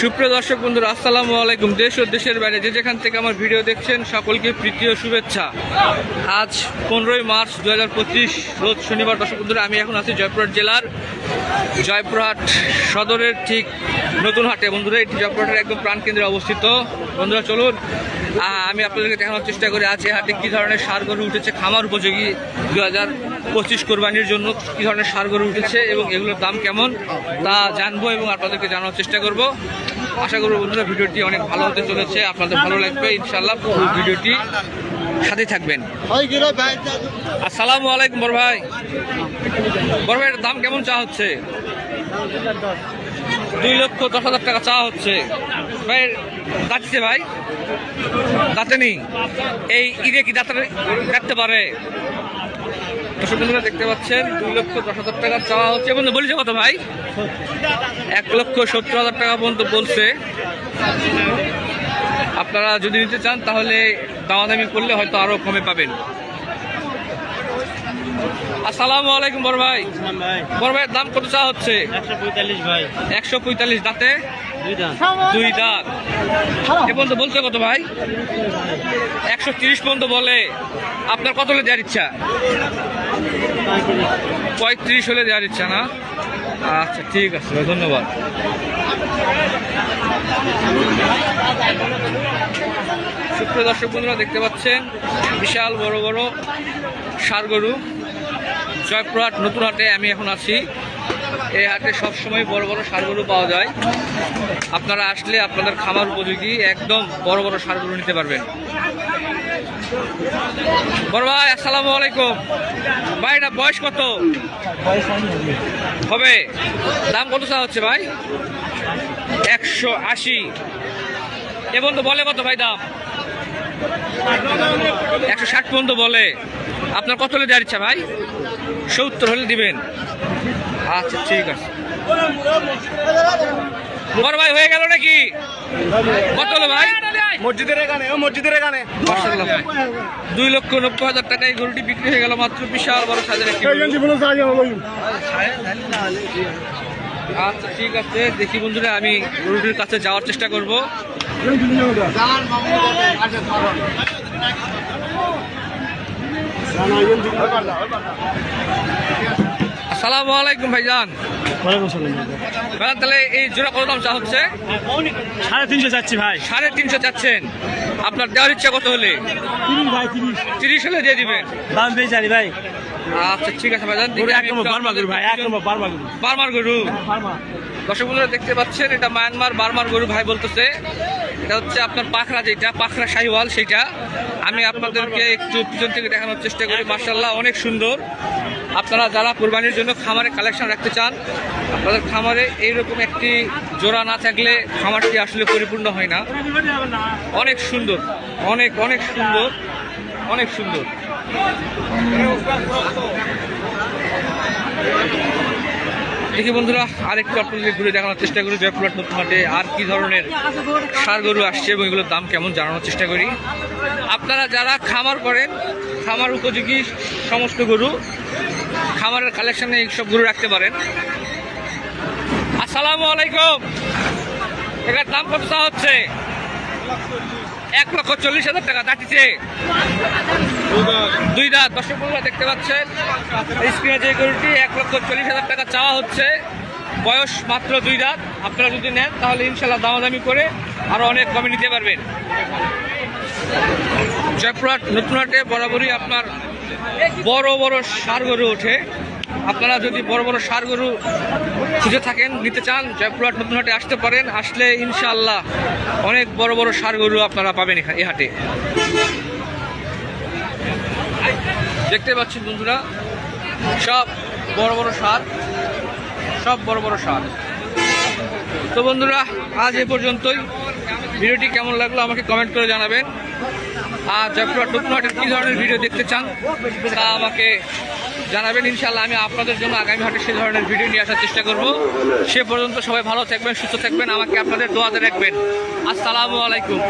সুপ্রিয় দর্শক বন্ধুরা, আসসালামু আলাইকুম। দেশ ও দেশের বাইরে যে যেখান থেকে আমার ভিডিও দেখছেন, সকলকে প্রীতি ও শুভেচ্ছা। আজ পনেরোই মার্চ দু হাজার পঁচিশ, রোজ শনিবার। দর্শক বন্ধুরা, আমি এখন আছি জয়পুর জেলার জয়পুরহাট সদরের ঠিক নতুন হাটে। বন্ধুরা, এটি জয়পুরহাটের একদম প্রাণকেন্দ্রে অবস্থিত। বন্ধুরা, চলুন আমি আপনাদেরকে দেখানোর চেষ্টা করি আজ হাটে কী ধরনের সার গরু উঠেছে, খামার উপযোগী দু হাজার পঁচিশ কোরবানির জন্য কী ধরনের সার গরু উঠেছে এবং এগুলোর দাম কেমন তা জানব এবং আপনাদেরকে জানার চেষ্টা করব। আশা করব বন্ধুরা, ভিডিওটি অনেক ভালো হতে চলেছে। আপনাদের ভালো লাগবে ইনশাল্লাহ ভিডিওটি সাথে থাকবেন। আসসালামু আলাইকুম বড় ভাই। বড় ভাইয়ের দাম কেমন চা হচ্ছে? দুই লক্ষ দশ হাজার টাকা চা হচ্ছে। ভাই যাচ্ছে ভাই? দাঁতে নেই। এই ঈদে কি দাঁতে কাটতে পারে? দর্শক বন্ধুরা দেখতে পাচ্ছেন দুই লক্ষ দশ হাজার টাকা চাওয়া হচ্ছে। বন্ধু বলেছে কত ভাই? এক লক্ষ সত্তর হাজার টাকা পর্যন্ত বলছে। আপনারা যদি নিতে চান তাহলে দামাদামি করলে হয়তো আরও কমে পাবেন। আসসালামু আলাইকুম বড় ভাই। বড় ভাইয়ের দাম কত চা হচ্ছে? একশো পঁয়তাল্লিশ ভাই। একশো পঁয়তাল্লিশ দাঁতে? দুই দাঁত। এ পর্যন্ত বলছে কত ভাই? একশো তিরিশ পর্যন্ত বলে। আপনার কত হলে দেওয়ার ইচ্ছা? পঁয়ত্রিশ হলে দেওয়ার ইচ্ছা না? আচ্ছা ঠিক আছে ধন্যবাদ। সুপ্রিয় দর্শক বন্ধুরা, দেখতে পাচ্ছেন বিশাল বড় বড় গরু। জয়পুরহাট নতুন হাটে আমি এখন আছি। এই হাটে সবসময় বড় বড় গরু পাওয়া যায়। আপনারা আসলে আপনাদের খামার উপযোগী, একদম বড় বড় গরু নিতে পারবেন। বড় ভাই, আসসালামু আলাইকুম। ভাই, এটা বয়স কত? হবে। দাম কত চা হচ্ছে ভাই? একশো আশি। এবং তো বলে কত ভাই দাম? একশো ষাট পর্যন্ত বলে। আপনার কত হলে দেওয়ার ইচ্ছা ভাই? সত্তর হলে দিবেন। আচ্ছা ঠিক আছে। বড় ভাই হয়ে গেল নাকি? কত হলো ভাই? মসজিদের এখানে ও মসজিদের এখানে। দুই লক্ষ নব্বই হাজার টাকায় গরুটি বিক্রি হয়ে গেল মাত্র বিশাল বড় সাইজের একটি আচ্ছা ঠিক আছে। দেখি বন্ধুরা আমি গরুটির কাছে যাওয়ার চেষ্টা করব। আসসালামু আলাইকুম ভাইজান। ভাইজান তাহলে এই জোড়া কত দাম চা হচ্ছে? সাড়ে তিনশো চাচ্ছি ভাই। সাড়ে তিনশো চাচ্ছেন। আপনার দেওয়ার ইচ্ছা কত হলে? তিরিশ হলে দিয়ে দিবেন। দাম পেয়ে জানি ভাই। আচ্ছা ঠিক আছে ভাইজান নম্বর গরু ভাই এক নম্বর গরু। বার্মার গরু। বার্মা দর্শক বন্ধুরা দেখতে পাচ্ছেন, এটা মায়ানমার বার্মার গরু ভাই বলতেছে। এটা হচ্ছে আপনার পাখরা যেটা, পাখরা শাহিওয়াল সেটা। আমি আপনাদেরকে একটু পিছন থেকে দেখানোর চেষ্টা করি মার্শাল্লাহ অনেক সুন্দর। আপনারা যারা কোরবানির জন্য খামারে কালেকশন রাখতে চান, আপনাদের খামারে এইরকম একটি জোড়া না থাকলে খামারটি আসলে পরিপূর্ণ হয় না। অনেক সুন্দর, অনেক অনেক সুন্দর অনেক সুন্দর। দেখি বন্ধুরা, আরেকটু আপনাদের ঘুরে দেখানোর চেষ্টা করি, জয়পুরহাট নতুন হাটে আর কি ধরনের সার গরু আসছে এবং এগুলোর দাম কেমন জানানোর চেষ্টা করি। আপনারা যারা খামার করেন, খামার উপযোগী সমস্ত গরু, খামারের কালেকশনে এইসব গরু রাখতে পারেন। আসসালামু আলাইকুম। এটার দাম কত হচ্ছে? এক লক্ষ চল্লিশ হাজার টাকা দাঁড়িয়েছে। দুই দাঁত, দর্শক বন্ধুরা দেখতে পাচ্ছেন স্ক্রিনে যে গরুটি এক লক্ষ চল্লিশ হাজার টাকা চাওয়া হচ্ছে। বয়স মাত্র দুই দাঁত, আপনারা যদি নেন তাহলে ইনশাল্লাহ দামাদামি করে আরও অনেক কমে নিতে পারবেন। জয়পুরহাট, নতুন হাটে বরাবরই আপনার বড় বড় সার গরু ওঠে। আপনারা যদি বড় বড় সার গরু খুঁজে থাকেন, নিতে চান, জয়পুরহাট নতুন হাটে আসতে পারেন, আসলে ইনশাআল্লাহ অনেক বড় বড় সার গরু আপনারা পাবেন এই হাটে দেখতে পাচ্ছেন বন্ধুরা, সব বড় বড় সার, সব বড় বড় সার। তো বন্ধুরা, আজ এ পর্যন্তই। ভিডিওটি কেমন লাগল আমাকে কমেন্ট করে জানাবেন। আর জয়পুরহাট নতুন হাটের কী ধরনের ভিডিও দেখতে চান, তা আমাকে জানাবেন ইনশাল্লাহ আমি আপনাদের জন্য আগামী হাটে সে ধরনের ভিডিও নিয়ে আসার চেষ্টা করব। সে পর্যন্ত সবাই ভালো থাকবেন, সুস্থ থাকবেন, আমাকে আপনাদের দোয়াতে রাখবেন আসসালামু আলাইকুম।